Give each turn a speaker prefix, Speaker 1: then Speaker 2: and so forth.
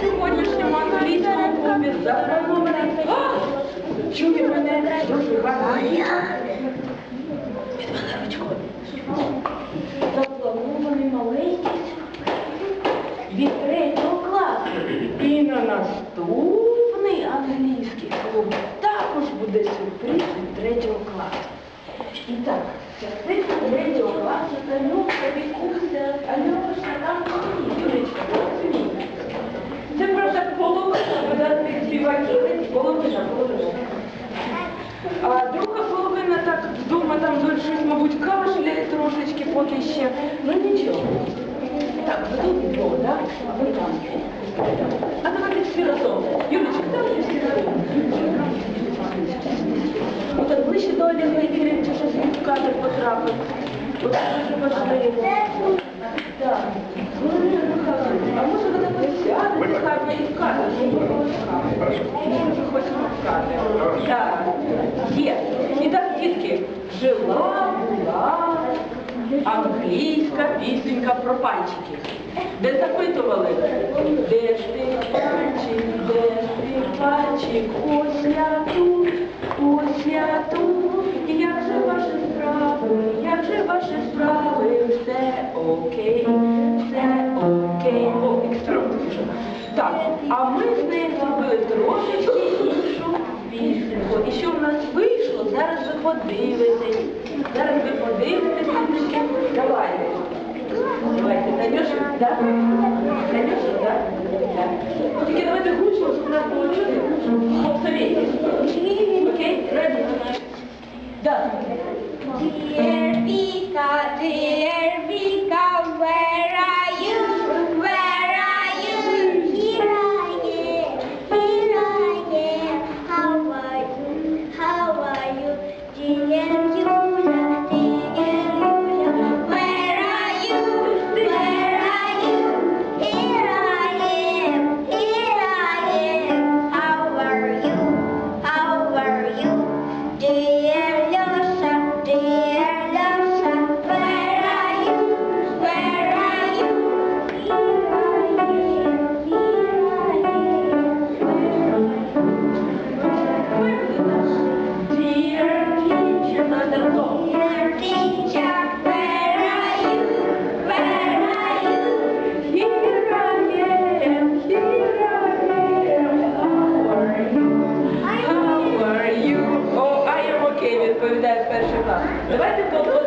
Speaker 1: сьогоднішньому англійському клубі. А! Чує мене дуже. Мене. Запланований маленький від третього класу. І на наступний англійський клуб також буде сюрприз від третього класу. І так, сюрприз від третього класу Танюшка відкувся, Альоша там А друга половина так вдома там щось, мабуть, кашляє трошечки поки ще. Ну нічого. Так, ви тут двох, так? А ви там. А давайте всі разом. Юлічка, давайте всі разом. Отак ближче до Олега Ігорівича, щось він в кадр потрапив. От це дуже важливо. Так. Ну, А може ви так сядете гарно і в кадр, І так, дітки, жила була англійська пісенька про пальчики. Де запитували, де ж ти пальчик, де ж ти пальчик, ось я тут, ось я тут, як же ваші справи, як же ваші справи, все окей, все окей. О. Так, а ми з нею зробили трошечки іншу пісеньку. І що в нас вийшло, зараз ви подивитесь. Зараз ви подивитесь, трішки. Давайте. Давайте, Танюша, да? Танюша, да? Да. Тільки давайте гучно, щоб нас було чути. Повторіть. Окей? Ready? Да. Давайте поаплодуємо.